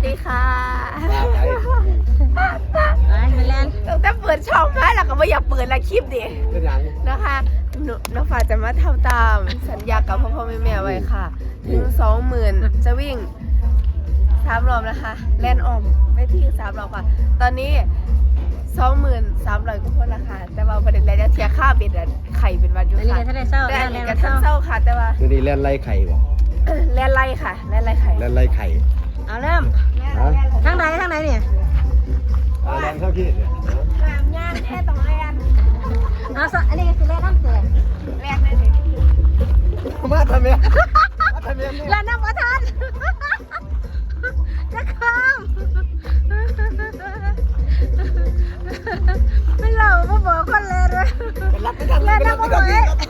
สดีค่ะมาแล้วตั้งแต่เปิดช่องมาแล้วก็ไม่อยากเปิดละคลิปดิเป็นยันะคะหนูน้องฝ้าจะมาทำตามสัญญากับพ่อพ่อแม่แม่ไว้ค่ะ ถึงสองหมื่นจะวิ่งสามรอบนะคะแล่นออมไม่ที่สามรอบค่ะ ตอนนี้สองหมื่นสามร้อยก็พ้นละค่ะ แต่ว่าประเด็นแรกจะเทียค่าเป็ดไข่เป็นวันอยู่ค่ะแต่อันนี้ก็ท่านเศร้าค่ะ แต่ว่านนี้แล่นไล่ไข่บอกแล่นไล่ค่ะแล่นไล่ไข่แล่นไล่ไข่ เอาเริ่มฮะทางใดทางไหนเนี่ยอาแรงเท่าที่สามยานแค่ต้องแรงเอาสอันนี้คือแรงน้ำเกลือแรงเลยสิมาทำเมียทำเมียแรงน้ำประทานจะข้ามไม่เล่าไม่บอกคนเลยเลยแรงน้ำประทาน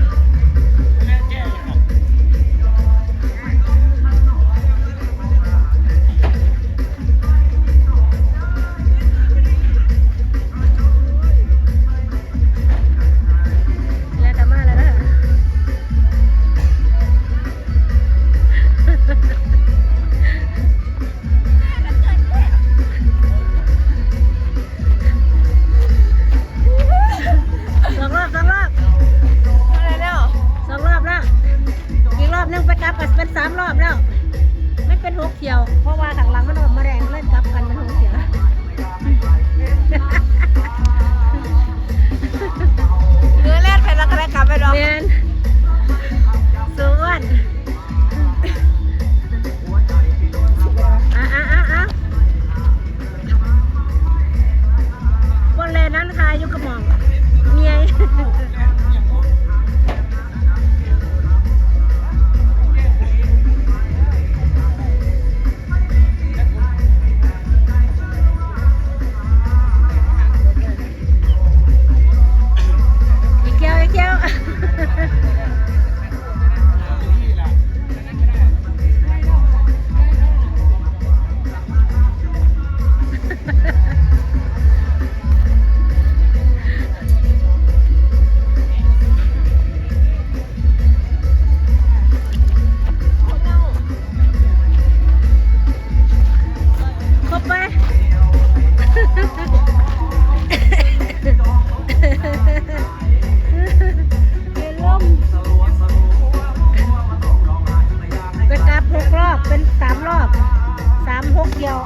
เป็นสามรอบสามหกเดียว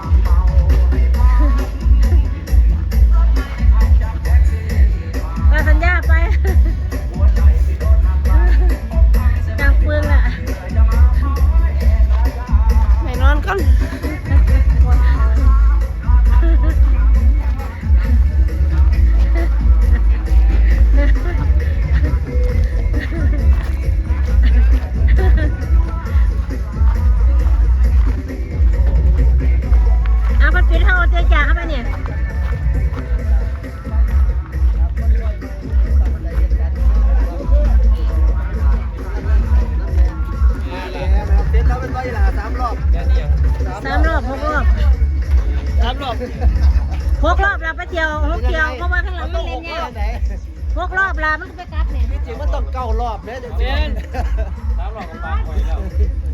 หกรอบสามรอบหกรอบเราไปเที่ยวหกเที่ยวเพราะว่าข้างหลังมันเล่นยากหกรอบลามันก็ไปกลับเนี่ยจริงมันต้องเก้ารอบเนี่ยจริงสามรอบกับปากไว้แล้ว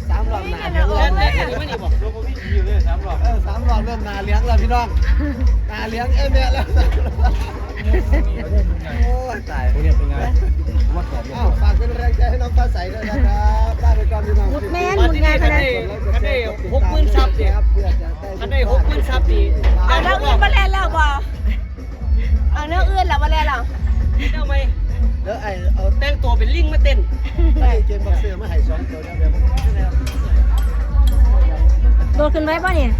สามรอบนาเดี๋เลี้ยยวงเอเลอยนี่ไม่นี่บอกโลกพี่อยู่เลยสามรอบสามรอบเริ่มนาเลี้ยงแล้วพี่น้องนาเลี้ยงเอ็มเนี่ยแล้ว โอ้ยตายพวกนี้เป็นไงว่าขอบอ้าวฝากเป็นแรงใจให้น้องฟ้าใสด้วยนะครับลาไปก่อนพี่น้องหมุดแม่นหมุดงานขนาดคันได้หกหมื่นซับดิครับเพื่อจะได้คันได้หกหมื่นซับดิเอาเนื้ออื่นมาแลนแล้วบ่เอาเนื้อเอื่นแล้วมาแลนแล้วเจ้าไหมเดี๋ยวไอ้เอาแต่งตัวเป็นลิงมาเต้นไอ้เกมบักเสือมาให้สองตัวนะเดี๋ยวโดดขึ้นไว้ป่ะเนี่ย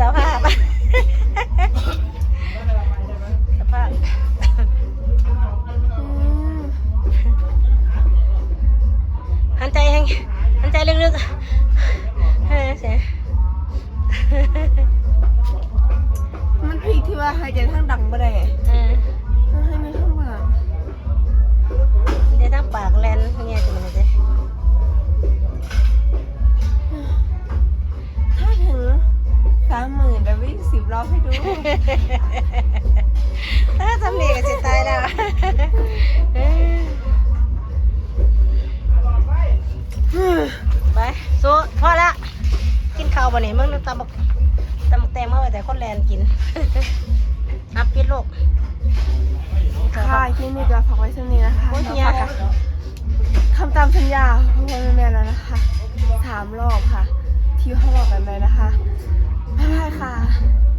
สภาพ สภาพหันใจแห้งหันใจลึกๆเฮ้ยเสียมันพีคที่ว่าหายใจทางดังบ่ได้ รอบให้ดูถ้าทำเนียก็จะตายแล้วเออไปสู้พอละกินข้าวบ่เนี่ยมึงตำบักตำบักแตงมาไว้แต่คนแลนกินอัพปิดโลกค่ะคลิปนี้ก็ฝากไว้เท่านี้นะคะโอ้ยเราเฮียฝากกันทำตามสัญญาพ่อพ่อแม่ๆแล้วนะคะสามรอบค่ะ ที่เขาบอกกันไปนะคะบ๊ายบายค่ะ